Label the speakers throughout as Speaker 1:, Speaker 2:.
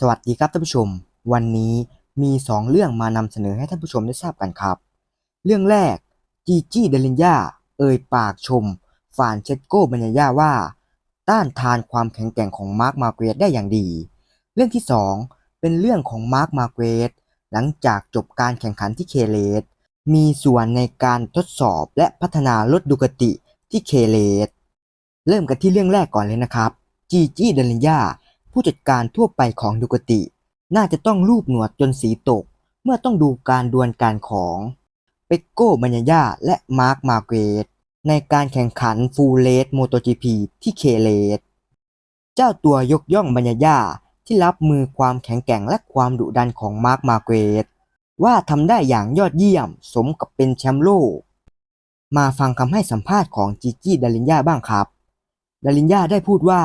Speaker 1: สวัสดีครับท่านผู้ชม วันนี้มี 2 เรื่องมานำเสนอให้ท่านผู้ชมได้ทราบกันครับ เรื่องแรกจีจี้เดลินยาเอ่ยปากชมฟานเชสโกบัญญาย่าว่า ต้านทานความแข็งแกร่งของมาร์คมาเกรตได้อย่างดี เรื่องที่ 2 เป็นเรื่องของมาร์คมาเกรตหลังจากจบการแข่งขันที่เคเลสมีส่วนในการทดสอบและพัฒนารถดูกติที่เคเลสเริ่มกันที่เรื่องแรกก่อนเลยนะครับจีจี้เดลินยา ผู้จัดการทั่วไปของดูกติ น่าจะต้องรูปหนวดจนสีตก เมื่อต้องดูการดวลการของเปกโกบัญญาและมาร์คมาเกตในการแข่งขันฟูลเลสโมโตจีพีที่เคเลสเจ้าตัวยกย่องบัญญาที่รับมือความแข็งแกร่งและความดุดันของมาร์คมาเกตว่าทำได้อย่างยอดเยี่ยมสมกับเป็นแชมป์โลก มาฟังคำให้สัมภาษณ์ของจิจี้ดารินยาบ้างครับ ดารินยาได้พูดว่า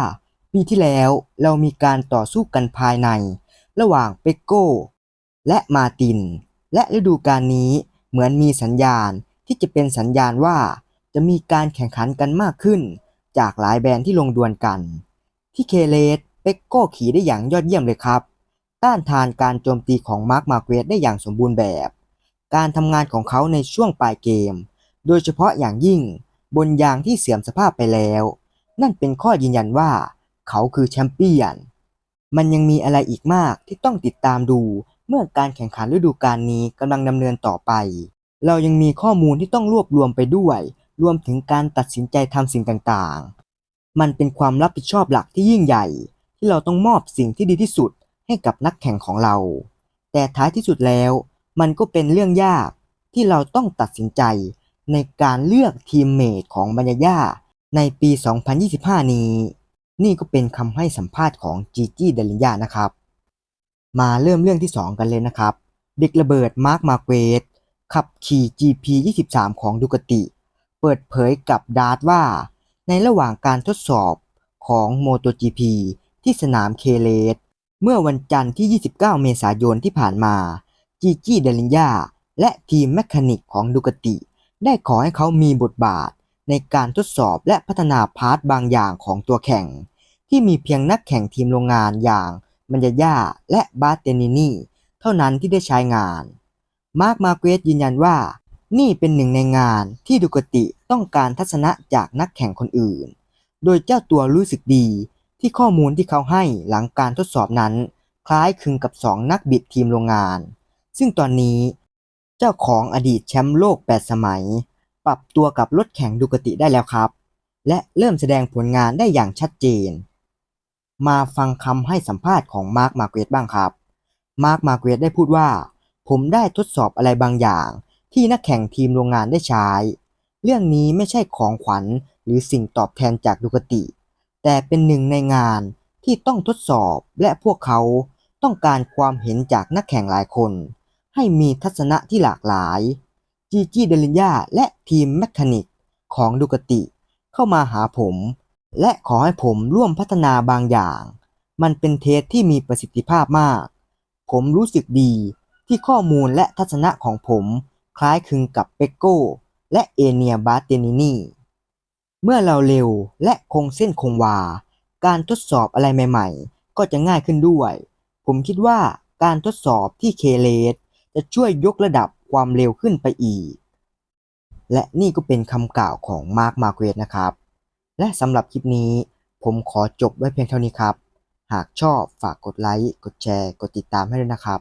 Speaker 1: ปีที่แล้วเรามีการต่อสู้กันภายใน ระหว่างเปกโก้และมาติน และฤดูกาลนี้เหมือนมีสัญญาณที่จะเป็นสัญญาณว่าจะมีการแข่งขันกันมากขึ้น จากหลายแบรนด์ที่ลงดวลกัน ที่เคเลสเปกโก้ขี่ได้อย่างยอดเยี่ยมเลยครับ ต้านทานการโจมตีของมาร์คมาเกรตได้อย่างสมบูรณ์แบบ การทำงานของเขาในช่วงปลายเกม โดยเฉพาะอย่างยิ่งบนยางที่เสื่อมสภาพไปแล้ว นั่นเป็นข้อยืนยันว่า เขาคือแชมเปี้ยน มันยังมีอะไรอีกมากที่ต้องติดตามดู เมื่อการแข่งขันฤดูกาลนี้กำลังดำเนินต่อไป เรายังมีข้อมูลที่ต้องรวบรวมไปด้วย รวมถึงการตัดสินใจทำสิ่งต่างๆ มันเป็นความรับผิดชอบหลักที่ยิ่งใหญ่ ที่เราต้องมอบสิ่งที่ดีที่สุดให้กับนักแข่งของเรา แต่ท้ายที่สุดแล้ว มันก็เป็นเรื่องยากที่เราต้องตัดสินใจในการเลือกทีมเมทของบัญญาย่าในปี 2025 นี้ นี่ก็เป็นคำให้สัมภาษณ์ของจีจี้เดลินยานะครับ มาเริ่มเรื่องที่ 2 กันเลยนะครับ เด็กระเบิดมาร์คมาเกตขับขี่ GP 23 ของดูกติ เปิดเผยกับดาร์ตว่า ในระหว่างการทดสอบของ MotoGP ที่สนามเคเลสเมื่อวันจันทร์ที่ 29 เมษายนที่ผ่านมาจีจี้เดลินยาและทีมแมคานิกของดูกติ ได้ขอให้เขามีบทบาท ในการทดสอบและพัฒนาพาร์ทบางอย่างของตัวแข่ง ที่มีเพียงนักแข่งทีมโรงงานอย่างมันยาย่าและบาเตนินีเท่านั้นที่ได้ใช้งาน มาร์คมาเกรตยืนยันว่า นี่เป็นหนึ่งในงานที่ดูกติต้องการทัศนะจากนักแข่งคนอื่น โดยเจ้าตัวรู้สึกดีที่ข้อมูลที่เขาให้หลังการทดสอบนั้น คล้ายคลึงกับสองนักบิดทีมโรงงาน ซึ่งตอนนี้ เจ้าของอดีตแชมป์โลก 8 สมัย ปรับตัวกับรถแข่งดูกติได้แล้วครับ และเริ่มแสดงผลงานได้อย่างชัดเจน มาฟังคำให้สัมภาษณ์ของมาร์คมาเกรตบ้างครับ มาร์คมาเกรตได้พูดว่า ผมได้ทดสอบอะไรบางอย่าง ที่นักแข่งทีมโรงงานได้ใช้ เรื่องนี้ไม่ใช่ของขวัญหรือสิ่งตอบแทนจากดูกติ แต่เป็นหนึ่งในงานที่ต้องทดสอบและพวกเขาต้องการความเห็นจากนักแข่งหลายคน ให้มีทัศนะที่หลากหลาย จีจี้เดลินยาและทีมแมคคานิกของดูกติเข้ามาหาผม และขอให้ผมร่วมพัฒนาบางอย่าง มันเป็นเทสที่มีประสิทธิภาพมาก ผมรู้สึกดีที่ข้อมูลและทัศนะของผมคล้ายคลึงกับเปกโก้ และเอเนียบาเตนินีเมื่อเราเร็วและคงเส้นคงวา การทดสอบอะไรใหม่ๆ ก็จะง่ายขึ้นด้วย ผมคิดว่าการทดสอบที่เคเลสจะช่วยยกระดับ ความเร็วขึ้นไปอีก และนี่ก็เป็นคำกล่าวของมาร์คมาเกรตนะครับ และสำหรับคลิปนี้ผมขอจบไว้เพียงเท่านี้ครับ หากชอบฝากกดไลค์ กดแชร์ กดติดตามให้ด้วยนะครับ